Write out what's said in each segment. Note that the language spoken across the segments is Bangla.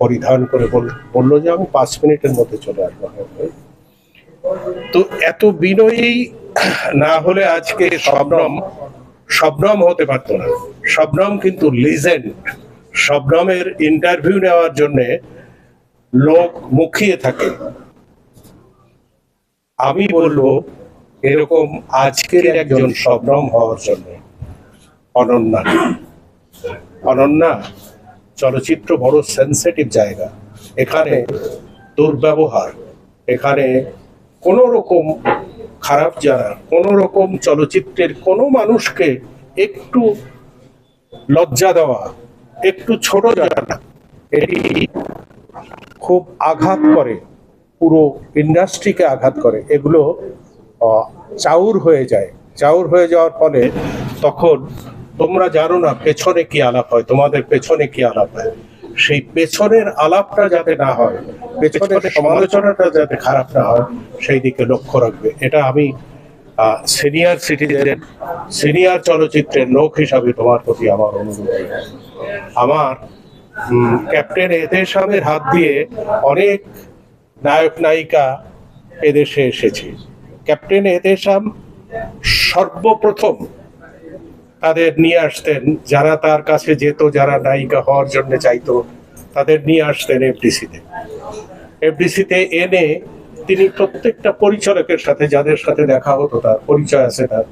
পরিধান করে বলল যে আমি পাঁচ মিনিটের মধ্যে চলে আসব। তো এত বিনয়ী না হলে আজকে শবনম শবনম হতে পারতো না। শবনম কিন্তু লিজেন্ড শবনমের ইন্টারভিউ নেওয়ার জন্যে লোক মুখিয়ে থাকে। আমি বলব, এরকম আজকের একজন শবনম হওয়ার জন্য অনন্যা। অনন্যা চলচ্চিত্র বড় সেন্সিটিভ জায়গা। এখানে দুর্ব্যবহার এখানে কোনো রকম খারাপ জানা কোনো রকম চলচ্চিত্রের কোনো মানুষকে একটু লজ্জা দেওয়া একটু ছোট জানা এটি খুব আঘাত করে পুরো ইন্ডাস্ট্রিকে আঘাত করে। এগুলো চাউর হয়ে যায়। চাউর হয়ে যাওয়ার ফলে তখন তোমরা জানো না পেছনে কি আলাপ হয়? তোমাদের পেছনে কি আলাপ হয়? সেই পেছনের আলাপটা যাতে না হয় পেছনের সমালোচনাটা যাতে খারাপ না হয় সেই দিকে লক্ষ্য রাখবে। এটা আমি সিনিয়র সিটিজেন সিনিয়র চলচ্চিত্রের লোক হিসাবে তোমার প্রতি আমার অনুরোধ। আমার ক্যাপ্টেন এতেশামের হাত দিয়ে অনেক নায়ক নায়িকা এদেশে এসেছে। ক্যাপ্টেন এতেশাম সর্বপ্রথম তাদের নিয়ে আসতেন, যারা তার কাছে যেত, যারা নায়িকা হওয়ার জন্য চাইতো, তাদের নিয়ে আসতেন এফডিসিতে। এফডিসিতে এনে তিনি প্রত্যেকটা পরিচালকের সাথে, যাদের সাথে দেখা হতো, তার পরিচয় আছে তার,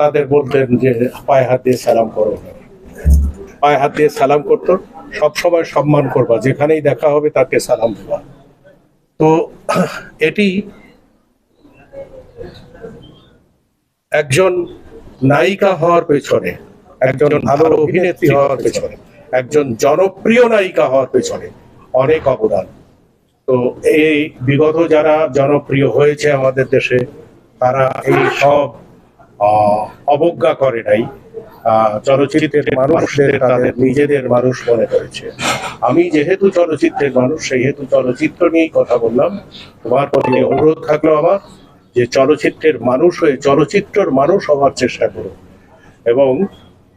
তাদের বলতেন যে, পায়ে হাত দিয়ে সালাম করো। পায়ে হাত দিয়ে সালাম করতো, সবসময় সম্মান করবা, যেখানেই দেখা হবে তাকে সালাম দেবা। তো এটি একজন নায়িকা হওয়ার পেছনে একজন ভালো অভিনেত্রী হওয়ার পেছনে একজন জনপ্রিয় নায়িকা হওয়ার পেছনে অনেক অবদান। তো এই বিগত যারা জনপ্রিয় হয়েছে আমাদের দেশে তারা এই সব আহ, অবজ্ঞা করে নাই। আহ, চলচ্চিত্রের মানুষদের তাদের নিজেদের মানুষ মনে করেছে। আমি যেহেতু চলচ্চিত্রের মানুষ সেহেতু চলচ্চিত্র নিয়েই কথা বললাম। তোমার প্রতি অনুরোধ থাকল আমার। যে চলচ্চিত্রের মানুষ হয়ে চলচ্চিত্রর মানুষ হওয়ার চেষ্টা করো এবং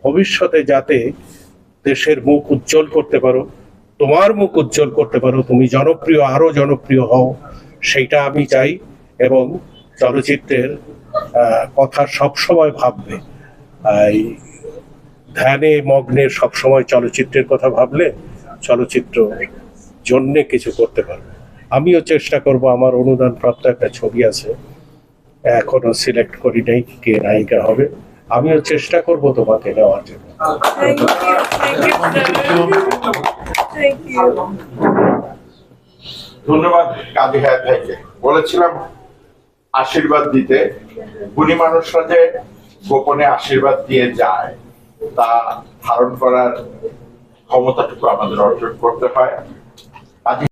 ভবিষ্যতে যাতে দেশের মুখ উজ্জ্বল করতে পারো, তোমার মুখ উজ্জ্বল করতে পারো, তুমি জনপ্রিয়, আরও জনপ্রিয় হও, সেইটা আমি চাই এবং চলচ্চিত্রের কথা সবসময় ভাববে। ধ্যানে, মগ্নে সবসময় চলচ্চিত্রের কথা ভাবলে চলচ্চিত্র জন্যে কিছু করতে পারবে। আমিও চেষ্টা করব, আমার অনুদান প্রাপ্ত একটা ছবি আছে। এখনও সিলেক্ট করি নাই কে নায়িকা হবে। আমিও চেষ্টা করব তোমাকে নেওয়ার জন্য. ধন্যবাদ কাজী হায়াত ভাইকে। বলেছিলাম আশীর্বাদ দিতে। গুণী মানুষরা যে গোপনে আশীর্বাদ দিয়ে যায় তা ধারণ করার ক্ষমতাটুকু আমাদের অর্জন করতে হয়।